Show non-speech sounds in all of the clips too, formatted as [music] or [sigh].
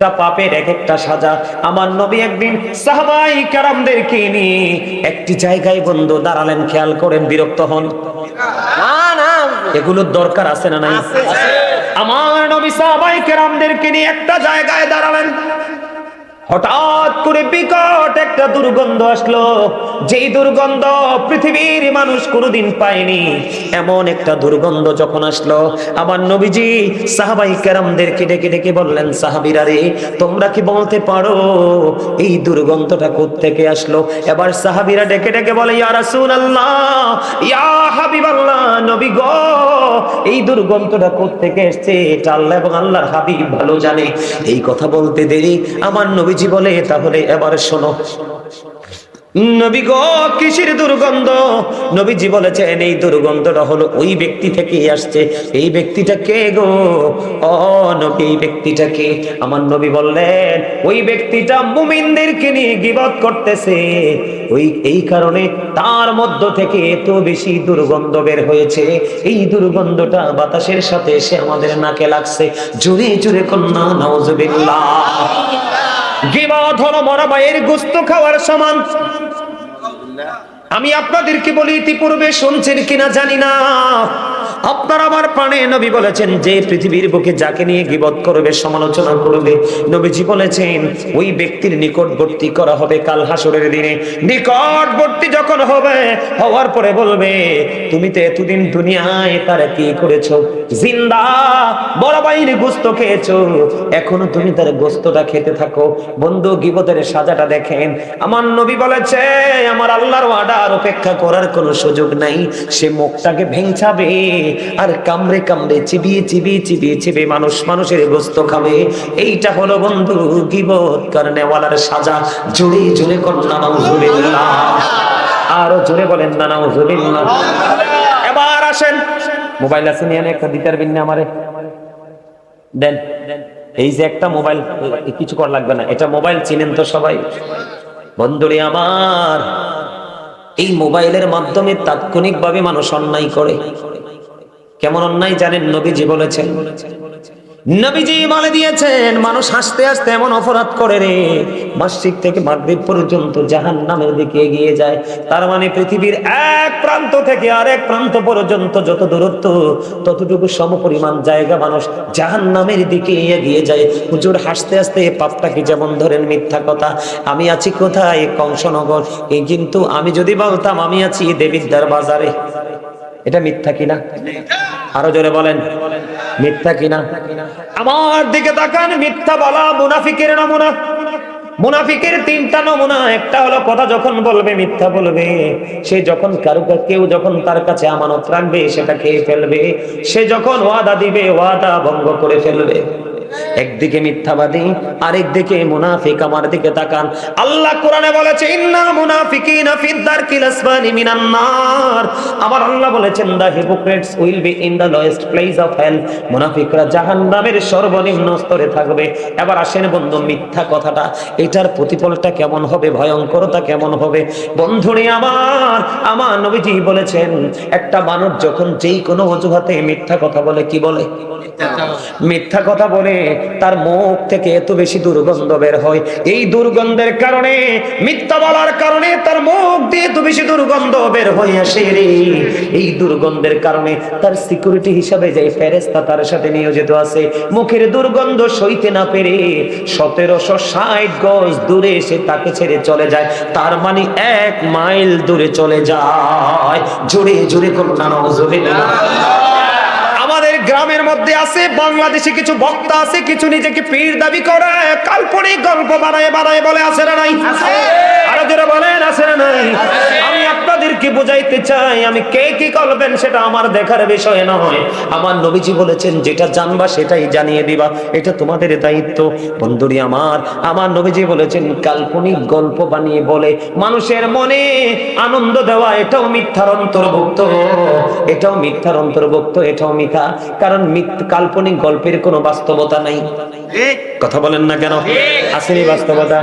একটা পাপের এক একটা সাজা আমার নবী একদিন সাহাবাই কারামদেরকে নিয়ে একটি জায়গায় বন্ধু দাঁড়ালেন খেয়াল করেন বিরক্ত হন। এগুলোর দরকার আছে না নাই? আমার নবী সাহাবাই কারামদেরকে নিয়ে একটা জায়গায় দাঁড়ালেন। হঠাৎ করে বিকট একটা দুর্গন্ধ আসলো। যেই দুর্গন্ধ পৃথিবীর মানুষ কোনোদিন পায়নি। এমন একটা দুর্গন্ধ যখন আসলো, আমার নবীজি সাহাবাই কেরামদেরকে ডেকে ডেকে বললেন তোমরা কি বলতে পারো এই দুর্গন্ধটা কোত্থেকে আসলো? এবার সাহাবিরা ডেকে ডেকে বলে, ইয়া রাসূলুল্লাহ, ইয়া হাবিবাল্লাহ, নবী গো, এই দুর্গন্ধটা কোত্থেকে এসেছে? এটা আল্লাহ এবং আল্লাহর হাবিব ভালো জানে। এই কথা বলতে দেরি, আমার নবীজি বলে, তাহলে এবার শোনো। এই আমার নবী বললেন, ওই ব্যক্তিটা মুমিনদেরকে নিয়ে গিবত করতেছে। ওই, এই কারণে তার মধ্য থেকে এত বেশি দুর্গন্ধ বের হয়েছে। এই দুর্গন্ধটা বাতাসের সাথে এসে আমাদের নাকে লাগছে। জোরে জোরে কন্যা নওজবিল্লাহ গিবত হলো মরা মায়ের গোস্ত খাওয়ার সমান। আমি আপনাদেরকে বলি, ইতিপূর্বে শুনছেন কিনা জানি না। আপনার আমার প্রাণে নবী বলেছেন, যে পৃথিবীর বুকে যাকে নিয়ে গিবত করবে, সমালোচনা করবে, নবীজি বলেছেন, ওই ব্যক্তির নিকটবর্তী করা হবে কাল হাসরের দিনে। নিকটবর্তী যখন হবে, হওয়ার পরে বলবে, তুমি তো এতদিন দুনিয়ায় তারা কি করেছ? জিন্দা, বড় বাইরে গোস্ত খেয়েছো। এখনও তুমি তার গোস্তটা খেতে থাকো। বন্ধু, গিবতের সাজাটা দেখেন। আমার নবী বলেছে, আমার আল্লাহর অর্ডার অপেক্ষা করার কোনো সুযোগ নাই। সে মুখটাকে ভেঙছাবে আর কামড়ে কামড়ে চিবিয়ে চিবিয়ে চিবিয়ে চিবিয়ে মানুষ মানুষের গোস্ত খাবে। এইটা হলো বন্ধু গিবত, কারণে ওয়ালার সাজা জোরে জোরে কন্যা আরও জোরে বলেন না নাউজুবিল্লাহ। এবার আসেন। মোবাইল আছে নিয়ে একটা দিতে পারবেন না আমারে। দেন, এই যে একটা মোবাইল কিছু কর লাগবে না। এটা মোবাইল চিনেন তো সবাই। বন্ধুরে আমার, এই মোবাইলের মাধ্যমে তাৎক্ষণিকভাবে মানুষ অন্যায় করে। কেমন অন্যায় জানেন নবীজি বলেছেন। নবীজি বলে দিয়েছেন, মানুষ হাসতে হাসতে এমন অপরাধ করে রে মাসিক থেকে মাগরিব পর্যন্ত জাহান নামের দিকে এগিয়ে যায়। তার মানে পৃথিবীর এক প্রান্ত থেকে আরেক প্রান্ত পর্যন্ত যত দূরত্ব, ততটুকু সমপরিমাণ জায়গা মানুষ জাহান নামের দিকে এগিয়ে যায়। হুজুর হাসতে হাসতে পাপটাকে যেমন ধরেন মিথ্যা কথা, আমি আছি কোথায়? কংসনগর। এই কিন্তু আমি যদি বলতাম, আমি আছি দেবিদ্যার বাজারে এটা মিথ্যা কিনা? আরও জোরে বলেন, মিথ্যা কিনা? আমার দিকে তাকান, মিথ্যা বলা মুনাফিকের নমুনা। মুনাফিকের তিনটা নমুনা, একটা হলো কথা যখন বলবে, মিথ্যা বলবে। সে যখন কারও কেউ যখন তার কাছে আমানত রাখবে, সেটা খেয়ে ফেলবে। সে যখন ওয়াদা দিবে, ওয়াদা ভঙ্গ করে ফেলবে। একদিকে মিথ্যাবাদী আরেকদিকে মুনাফিক। আমার দিকে তাকান। আল্লাহ কোরআনে বলেছে ইন্নাল মুনাফিকিনা ফিদ দারকিল আসফালি মিনান নার। আমার আল্লাহ বলেছেন the hypocrites will be in the lowest place of hell মুনাফিকরা জাহান্নামের সর্বনিম্ন স্তরে থাকবে। এবার আসেন বন্ধু মিথ্যা কথাটা। এটার প্রতিফলটা কেমন হবে? ভয়ঙ্করতা কেমন হবে? বন্ধুরে আমার আমার নবীজি বলেছেন একটা মানুষ যখন যেই কোনো অজুহাতে মিথ্যা কথা বলে কি বলে। মিথ্যা কথা বলে তার মুখ থেকে এত বেশি দুর্গন্ধ বের হয়। এই দুর্গন্ধের কারণে, মিথ্যা বলার কারণে তার মুখ দিয়ে এত বেশি দুর্গন্ধ বের হয়ে আসে রে। এই দুর্গন্ধের কারণে তার সিকিউরিটি হিসাবে যে ফেরেস্তা তার সাথে নিয়োজিত আছে, মুখের দুর্গন্ধ সইতে না পেরে সতেরোশো ষাট গজ দূরে এসে তাকে ছেড়ে চলে যায়। তার মানে এক মাইল দূরে চলে যায়। জোরে জোরে করুন আমাদের গ্রামের মধ্যে আছে বাংলাদেশে কিছু বক্তা আছে কিছু নিজেকে পীর দাবি করে কাল্পনিক গল্প বানায় বানায় বলে আসে না নাই? আরও যারা বলেন আছে না নাই? আমি আপনাদেরকে বুঝাইতে চাই, আমি কে কি করবেন সেটা আমার দেখার বিষয় নয়। আমার নবীজি বলেছেন, যেটা জানবা সেটাই জানিয়ে দিবা। এটা তোমাদের দায়িত্ব। বন্ধুরি আমার আমার নবীজি বলেছেন, কাল্পনিক গল্প বানিয়ে বলে, মানুষের মনে আনন্দ দেওয়া, এটাও মিথ্যার অন্তর্ভুক্ত। এটাও মিথ্যার অন্তর্ভুক্ত, এটাও মিথ্যা। কারণ কাল্পনিক গল্পের কোনো বাস্তবতা নাই। কথা বলেন না কেন? আসেনি বাস্তবতা।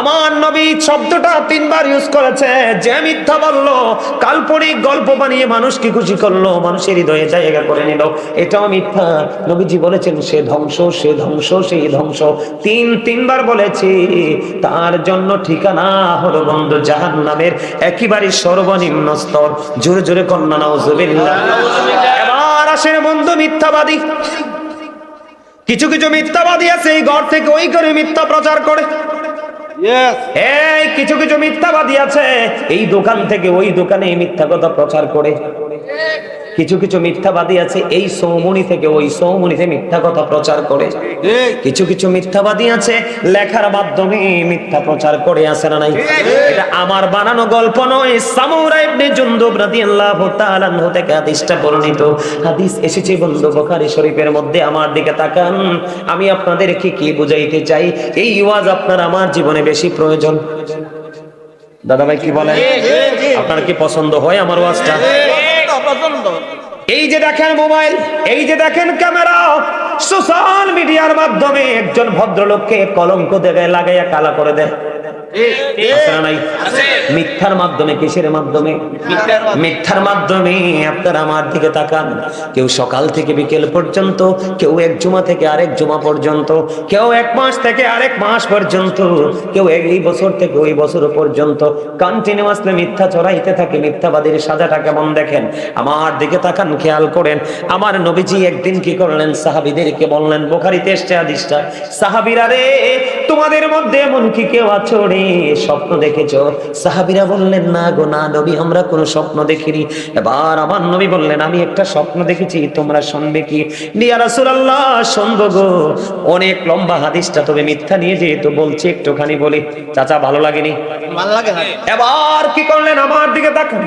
আমার নবী শব্দটা তিনবার ইউজ করেছে যে মিথ্যা বলল কাল্পনিক গল্প বানিয়ে মানুষকে খুশি করল মানুষের হৃদয়ে জায়গা করে নিল। এটাও মিথ্যা। নবীজি বলেছেন সে ধ্বংস সে ধ্বংস সেই ধ্বংস। তিন তিনবার বলেছি তার জন্য ঠিকানা হলো বন্ধু জাহান নামের একেবারে সর্বনিম্ন স্তর। জোরে জোরে কন্যা নাউজুবিল্লাহ। এবার আসেন বন্ধু মিথ্যাবাদী। কিছু কিছু মিথ্যাবাদী আছে এই ঘর থেকে ওই করে মিথ্যা প্রচার করে। এই কিছু কিছু মিথ্যাবাদী আছে এই দোকান থেকে ওই দোকানে এই মিথ্যা কথা প্রচার করে। কিছু কিছু মিথ্যাবাদী আছে এই সৌমনি থেকে ওই সৌমনিতে মিথ্যা কথা প্রচার করে। কিছু কিছু মিথ্যাবাদী আছে লেখার মাধ্যমে মিথ্যা প্রচার করে আছে না নাই? এটা আমার বানানো গল্প নয়। সামুরা ইবনে জুনদুব রাদিয়াল্লাহু তাআলা আনহু থেকে হাদিসটা বর্ণিত। হাদিস এসেছে বন্ধু বুখারী শরীফের মধ্যে আমার দিকে তাকান। আমি আপনাদেরকে কি বুঝাইতে চাই? এই ওয়াজ আপনার আমার জীবনে বেশি প্রয়োজন। দাদা ভাই কি বলেন? আপনার কি পছন্দ হয় আমার ওয়াজটা? এই যে দেখেন মোবাইল, এই যে দেখেন ক্যামেরা, সোশ্যাল মিডিয়ার মাধ্যমে একজন ভদ্রলোককে কলঙ্ক দেবে, লাগাইয়া কালা করে দেয়? মিথ্যার মাধ্যমে কিসের মাধ্যমে? মিথ্যার মাধ্যমে। আপনারা আমার দিকে তাকান। কেউ সকাল থেকে বিকেল পর্যন্ত কেউ এক জুমা থেকে আরেক জুমা পর্যন্ত কেউ এক মাস থেকে আরেক মাস পর্যন্ত কেউ এই বছর থেকে ওই বছর পর্যন্ত কন্টিনিউয়াসলি মিথ্যা চড়াইতে থাকে মিথ্যাবাদীর সাজাটা কেমন দেখেন। আমার দিকে তাকান খেয়াল করেন। আমার নবীজি একদিন কি করলেন? সাহাবিদেরকে বললেন বোখারিতে এসছে আদিসটা সাহাবিরা রে তোমাদের মধ্যে এমন কি কেউ আছো রে? স্বপ্ন দেখেছ? সাহাবিরা বললেন না গো না নবী আমরা কোনো স্বপ্ন দেখিনি। এবার আমার নবী বললেন আমি একটা স্বপ্ন দেখেছি তোমরা শুনবে কি? নিয়া রাসূলুল্লাহ শুনব গো। অনেক লম্বা হাদিসটা তবে মিথ্যা নিয়ে যেহেতু বলছি একটুখানি বলি। চাচা ভালো লাগেনি? ভালো লাগে না। এবার কি করলেন? আমার দিকে তাকান।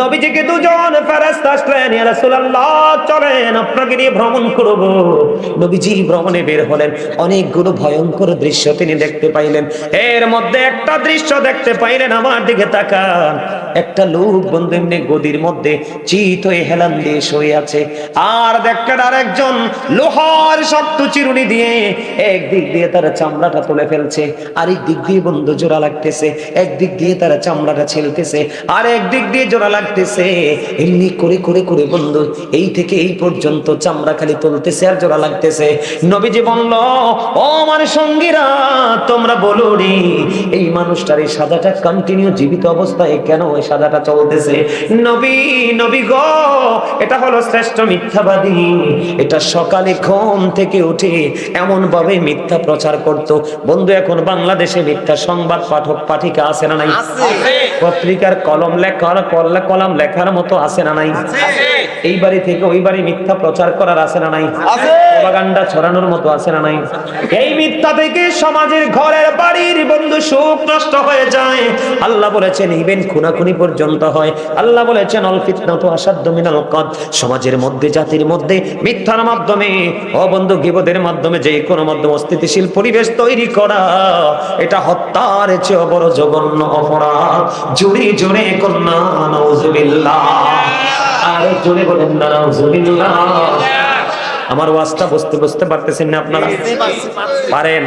নবীজিকে দুজন ফেরেশতা আসলেন ইয়া রাসূলুল্লাহ চলেন আপনাকে নিয়ে ভ্রমণ করব। নবীজি ভ্রমণে বের হলেন। অনেকগুলো ভয়ঙ্কর দৃশ্য তিনি দেখতে পাইলেন। এর মধ্যে একটা দৃশ্য দেখতে পাইলেন, আমার দিকে তাকান। একটা লোক বন্ধু এমনি গদির মধ্যে চিত হয়ে হেলান দিয়ে শুয়ে আছে। আর দেখলেন আরেকজন লোহার শক্ত চিরুনি দিয়ে একদিক দিয়ে তার চামড়াটা তুলে ফেলছে আরেক দিক দিয়ে বন্ধু জোড়া লাগতেছে, একদিক দিয়ে তারা চামড়াটা ছেলতেছে আর একদিক দিয়ে জোড়া লাগতেছে। এমনি করে করে করে বন্ধু এই থেকে এই পর্যন্ত চামড়া খালি তুলতেছে আর জোড়া লাগতেছে। নবীজি বলল, ও আমার সঙ্গীরা, তোমরা বলো রে এই মানুষটার এই সাদাটা কন্টিনিউ জীবিত অবস্থায় কেন এই সাদাটা চলতেছে? নবী নবী গো এটা হলো শ্রেষ্ঠ মিথ্যাবাদী। এটা সকালে ঘুম থেকে উঠে এমন ভাবে মিথ্যা প্রচার করত। বন্ধু এখন বাংলাদেশে মিথ্যা সংবাদ পাঠক পাঠিকা আছে না নাই? পত্রিকার কলম লেখার কল- কলম লেখার মতো আছে না নাই? এই বাড়ি থেকে ওই বাড়ি মিথ্যা প্রচার করার আছে না নাই? প্রপাগান্ডা ছড়ানোর মতো আছে না নাই? এই মিথ্যা থেকে সমাজের ঘরের বাড়ির বন্ধু সুখ নষ্ট হয়ে যায়। আল্লাহ বলেছেন ইভেন খুনাখুনি পর্যন্ত হয়। আল্লাহ বলেছেন অল ফিতনা তো আসাধ্য মিনাল কদ সমাজের মধ্যে জাতির মধ্যে মিথ্যার মাধ্যমে অবন্ধু গিবদের মাধ্যমে যে কোনো মাধ্যমে অস্থিতিশীল পরিবেশ তৈরি করা এটা হত্যার চেয়ে বড় জঘন্য অপরাধ। জোরে জোরে কন্যা নাউজুবিল্লাহ। আর জোরে বলেন না নাউজুবিল্লাহ। আমার ওয়াজটা বুঝতে বুঝতে পারতেছেন না আপনারা? পারেন।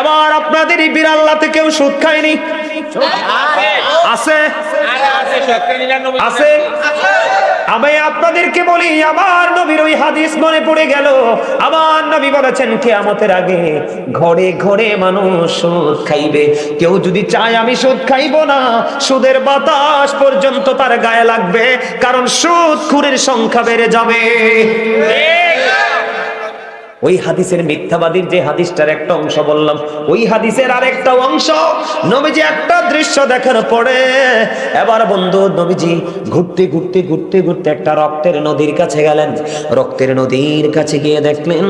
এবার আপনাদের এই বিড়াল্লাতে কেউ সুদ খায়নি? আছে? আছে? আমি আপনাদেরকে বলি, আমার নবীর ওই হাদিস মনে পড়ে গেল। আমার নবী বলেছেন, কেয়ামতের আগে ঘরে ঘরে মানুষ সুদ খাইবে। কেউ যদি চায় আমি সুদ খাইব না, সুদের বাতাস পর্যন্ত তার গায়ে লাগবে, কারণ সুদ খুরের সংখ্যা বেড়ে যাবে। ওই হাদিসের মিথ্যাবাদীর যে হাদিসটার একটা অংশ বললাম, ওই হাদিসের আরেকটা অংশ নবীজি একটা দৃশ্য দেখার পরে এবার বন্ধু নবীজি ঘুরতে ঘুরতে ঘুরতে ঘুরতে একটা রক্তের নদীর কাছে গেলেন। রক্তের নদীর কাছে গিয়ে দেখলেন,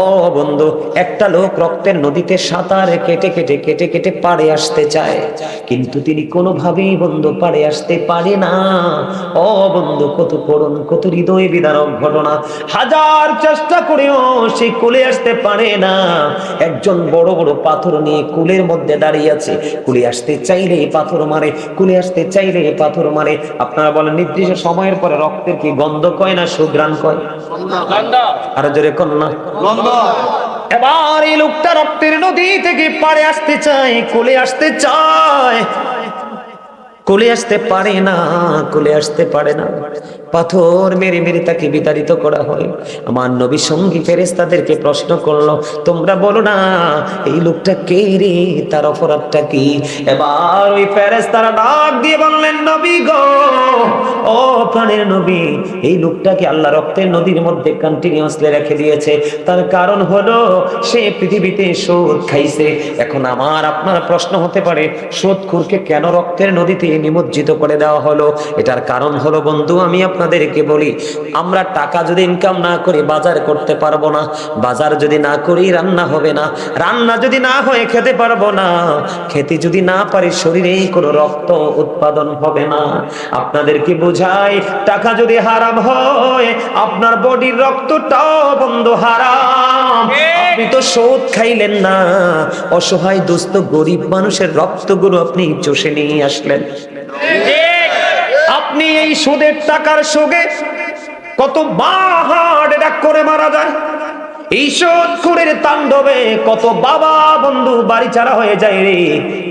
ও বন্ধু, একটা লোক রক্তের নদীতে সাঁতার কেটে কেটে কেটে কেটে পাড়ে আসতে চায়। কিন্তু তিনি কোনোভাবেই বন্ধু পাড়ে আসতে পারে না। ও বন্ধু, কত করুন কত হৃদয় বিদারক ঘটনা। হাজার চেষ্টা করেও সে কুলে আসতে পারে না। একজন বড় বড় পাথর নিয়ে কুলের মধ্যে দাঁড়িয়ে আছে। কুলে আসতে চাইলে পাথর মারে কুলে আসতে চাইলে পাথর মারে। আপনারা বলেন নির্দিষ্ট সময়ের পরে রক্তের কি গন্ধ কয় না সুগ্রাণ কয়? আরও জোরে কন না। এবার এই লোকটা রক্তের নদী থেকে পাড়ে আসতে চায় কোলে আসতে চায়। কোলে আসতে পারে না কোলে আসতে পারে না। পাথর মেরে মেরে তাকে বিতাড়িত করা হয়। আমার নবী সঙ্গী ফেরেস্তাদেরকে প্রশ্ন করল, তোমরা বলো না, এই লোকটা কে রে? তার অপরাধটা কি? এবার ওই ফেরেস্তারা ডাক দিয়ে বললেন, নবী গো, ও প্রাণের নবী, এই লোকটাকে আল্লাহ রক্তের নদীর মধ্যে কন্টিনিউয়াসলি রেখে দিয়েছে। তার কারণ হলো, সে পৃথিবীতে সুদ খাইছে। এখন আমার, আপনার প্রশ্ন হতে পারে সুদখুরকে কেন রক্তের নদীতে নিমজ্জিত করে দেওয়া হলো? এটার কারণ হলো বন্ধু আমি আপনাদেরকে বলি, আমরা টাকা যদি ইনকাম না করি বাজার করতে পারব না। বাজার যদি না করি রান্না হবে না। রান্না যদি না হয়ে খেতে পারব না। খেতে যদি না পারি শরীরে কোনো রক্ত উৎপাদন হবে না। আপনাদেরকে বোঝাই, টাকা যদি হারাম হয়, আপনার বডির রক্তটাও বন্ধ হারাম। আপনি তো শোধ খাইলেন না। অসহায় দুস্থ গরিব মানুষের রক্তগুলো আপনি চষে নিয়ে আসলেন। আপনি এই সুদের টাকার সঙ্গে কত হার্ট অ্যাটাক করে মারা যায় এই সুদের তাণ্ডবে কত বাবা বন্ধু বাড়ি ছাড়া হয়ে যায় রে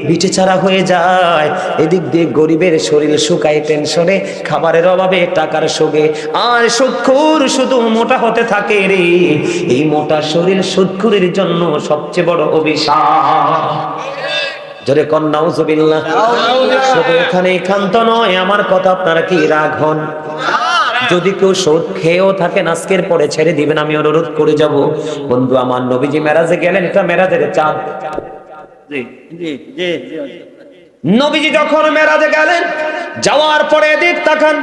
বিটে ছাড়া হয়ে যায়। এদিক দিয়ে গরিবের শরীর শুকায় টেনশনে, খাবারের অভাবে টাকার সঙ্গে আর সুদখুর শুধু মোটা হতে থাকে রে, এই মোটা শরীর সুদখুরের জন্য সবচেয়ে বড় অভিশাপ। জোরে কন্যা উজুবিল্লাহ শুধু এখানে ক্ষান্ত নয় আমার কথা আপনারা কি রাগ হন? যদি কেউ শোধ খেয়েও থাকেন আজকের পরে ছেড়ে দিবেন আমি অনুরোধ করে যাব। বন্ধু আমার নবীজি মেরাজে গেলেন এটা মেরাজের চাঁদ। নবীজি যখন মেরাজে গেলেন যাওয়ার পরে এদিক তাকান।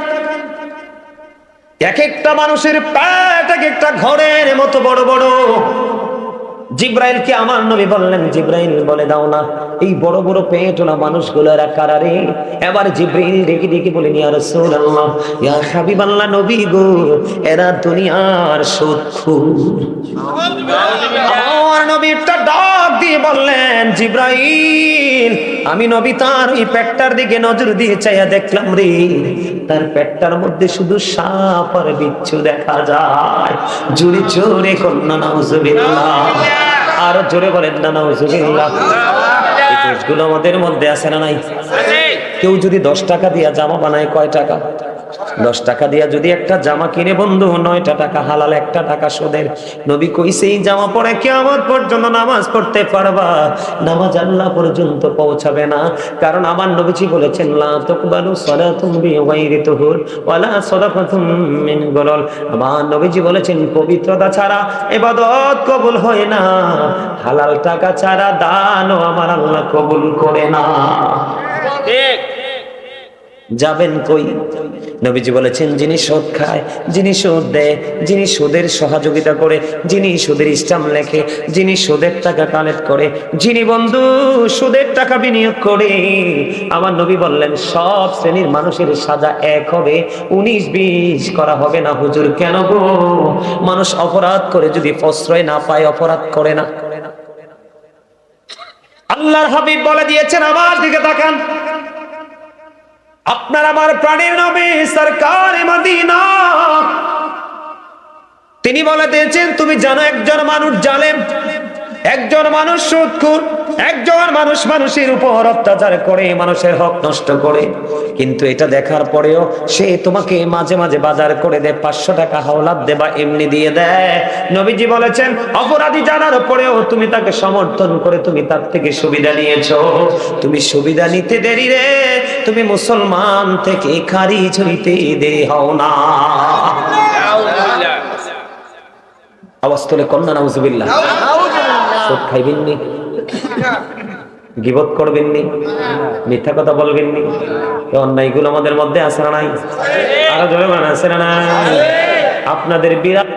এক একটা মানুষের পেট এক একটা ঘরের মতো বড় বড়। জিব্রাইলকে আমার নবী বললেন, জিব্রাইল, বলে দাও না, এই বড় বড় পেট ওলা মানুষগুলো এরা কারারে এবার জিব্রাইল ডেকে ডেকে বলে ইয়া রাসূলুল্লাহ, ইয়া হাবিবাল্লাহ নবী গো, এরা দুনিয়ার সুদখুর আমার নবী একটা ডাক দিয়ে বললেন, জিব্রাইল, আমি নবী তার ওই পেটটার দিকে নজর দিয়ে চাইয়া দেখলাম রে, তার পেটটার মধ্যে শুধু সাপ আর বিচ্ছু দেখা যায়। জোরে জোরে কন্যা নাউজুবিল্লাহ। আর জোরে বলেন না নাউজুবিল্লাহ এই দোষগুলো আমাদের মধ্যে আছে না নাই? কেউ যদি দশ টাকা দিয়া জামা বানায় কয় টাকা? দশ টাকা দিয়া যদি একটা জামা কিনে, বন্ধু, নয়টা টাকা হালাল, একটা টাকা সুদের। নবী কইছে এই জামা পরে কেমন পর্যন্ত নামাজ পড়তে পারবা? নামাজ আল্লাহ পর্যন্ত পৌঁছাবে না। কারণ আমার নবীজি বলেছেন, লা তুকবালু সালাতুম ওয়ালা সাদাকাতুম মিন গলল। আমার নবীজি বলেছেন, পবিত্রতা ছাড়া ইবাদত কবুল হয় না। হালাল টাকা ছাড়া দানও আমার আল্লাহ কবুল করে না। ঠিক। যাবেন কই? নবীজি বলেছেন, যিনি সুদ খায়, যিনি সুদ দেয়, যিনি সুদের সহযোগিতা করে, যিনি সুদের ইস্টাম লেখে, যিনি সুদের টাকা কালেক্ট করে, যিনি বন্ধু সুদের টাকা বিনিয়োগ করে। আমার নবী বললেন, সব শ্রেণির মানুষের সাজা এক হবে, উনিশ বিশ করা হবে না। হুজুর, কেন গো? মানুষ অপরাধ করে যদি প্রশ্রয় না পায়, অপরাধ করে না। আল্লাহর হাবিব বলে দিয়েছেন, আমার দিকে তাকান। আপনার আমার প্রাণের নবী সরকার তিনি বলে দিয়েছেন, তুমি জানো একজন মানুষ জালেম, একজন মানুষ সুদখুর একজন মানুষ মানুষের উপর অত্যাচার করে মানুষের হক নষ্ট করে। কিন্তু এটা দেখার পরেও সে তোমাকে মাঝে মাঝে বাজার করে দেয় পাঁচশো টাকা হাওলাত দে বা এমনি দিয়ে দেয়। নবীজি বলেছেন অপরাধী জানার পরেও তুমি তাকে সমর্থন করে তুমি তার থেকে সুবিধা নিয়েছো। তুমি সুবিধা নিতে দেরি রে তুমি মুসলমান থেকে খারিজ হইতে দে হও না। আওয়াজ তোলে কন্যা নাউজুবিল্লাহ। সুদ খাইবেন নি? [laughs] গিবত করবেননি? মিথ্যা কথা বলবেননি? অন্যায়গুলো আমাদের মধ্যে আসে না নাই? আরও জোরে মানে আসে না আপনাদের বিরাট